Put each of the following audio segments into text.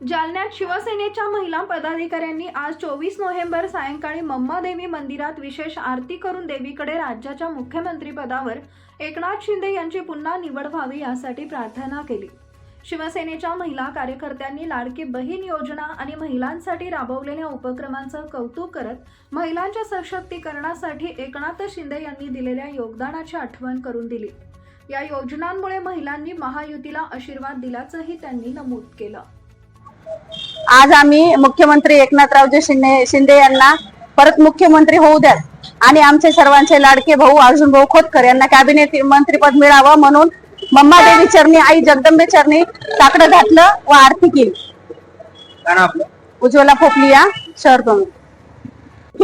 जालन्यात शिवसेनेच्या महिला पदाधिकाऱ्यांनी आज चोवीस नोव्हेंबर सायंकाळी मम्मादेवी मंदिरात विशेष आरती करून देवीकडे राज्याच्या मुख्यमंत्रीपदावर एकनाथ शिंदे यांची पुन्हा निवड व्हावी यासाठी प्रार्थना केली. शिवसेनेच्या महिला कार्यकर्त्यांनी लाडकी बहीण योजना आणि महिलांसाठी राबवलेल्या उपक्रमांचं कौतुक करत महिलांच्या सशक्तीकरणासाठी एकनाथ शिंदे यांनी दिलेल्या योगदानाची आठवण करून दिली. या योजनांमुळे महिलांनी महायुतीला आशीर्वाद दिल्याचंही त्यांनी नमूद केलं. आज आम्ही मुख्यमंत्री एकनाथरावजी शिंदे शिंदे यांना परत मुख्यमंत्री होऊ द्यात आणि आमचे सर्वांचे लाडके भाऊ अर्जुन भाऊ खोतकर यांना कॅबिनेट मंत्रीपद मिळावं म्हणून मम्मा देवी चरणी आई जगदंबे चरणी साकडं घातलं व आरती केली. काय नाव आपलं उज्ज्वला शहर प्रमुख.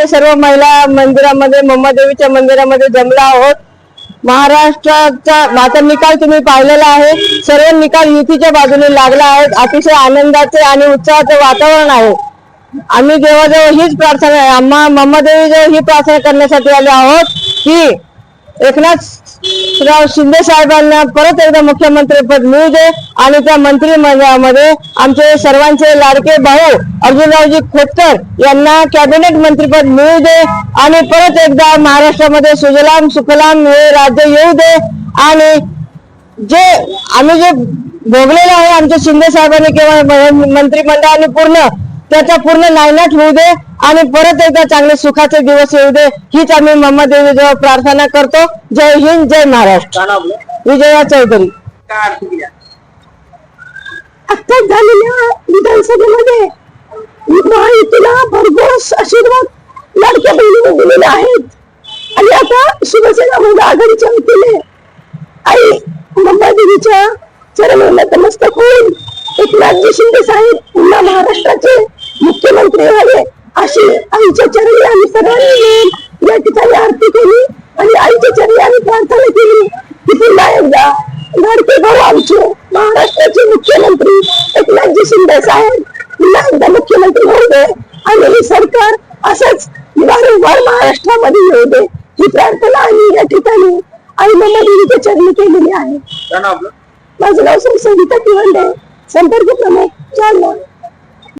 सर्व महिला मंदिरामध्ये मम्मा देवीच्या मंदिरामध्ये जमला आहोत. महाराष्ट्राचा आता निकाल तुम्ही पाहिलेला आहे. सर्व निकाल युतीच्या बाजूने लागला आहे. अतिशय आनंदाचे आणि उत्साहाचे वातावरण आहे. आम्ही देवाजवळ हीच प्रार्थना आहे आम्हा मम्मादेवीजवळ ही प्रार्थना करण्यासाठी आलो आहोत की एकनाथराव शिंदे साहेबांना परत एकदा मुख्यमंत्री पद मिळू दे आणि त्या मंत्रिमंडळामध्ये आमचे सर्वांचे लाडके भाऊ अर्जुनरावजी खोतकर यांना कॅबिनेट मंत्रीपद मिळू दे आणि परत एकदा महाराष्ट्रामध्ये सुजलाम सुफलाम हे राज्य येऊ दे. आणि जे आम्ही जे भोगलेलं आहे आमच्या शिंदे साहेबांनी किंवा मंत्रिमंडळाने पूर्ण त्याचा पूर्ण नायनाट होऊ दे आणि परत एकदा चांगले सुखाचे दिवस येऊ दे. हीच आम्ही मम्मा देवीजवळ प्रार्थना करतो. जय हिंद जय महाराष्ट्र. विजया चौधरी. काय आत्ताच झालेल्या विधानसभेमध्ये महायुतीला भरघोस आशीर्वाद लाडक्या बहिणीने दिलेले आहेत. आणि आता शिवसेना म्हणजे आघाडीच्या वतीने आई देवीच्या चरणाला नतमस्तक होऊन एकनाथजी शिंदे साहेब पुन्हा महाराष्ट्राचे मुख्यमंत्री व्हावे अशी आईच्या चरणी आम्ही सर्वांनी मिळून या ठिकाणी आरती केली आणि आईच्या चरणी आम्ही प्रार्थना केली. की पुन्हा एकदा लाडके भाऊ आमचे महाराष्ट्राचे मुख्यमंत्री एकनाथजी शिंदे साहेब पुन्हा एकदा मुख्यमंत्री होऊ दे आणि हे सरकार असंच वारंवार महाराष्ट्रामध्ये येऊ दे. ही प्रार्थना आम्ही या ठिकाणी आई मम्मा देवीच्या चरणी केलेली आहे. माझं नाव सविता तिवंडे. संपर्क प्रमुख जालना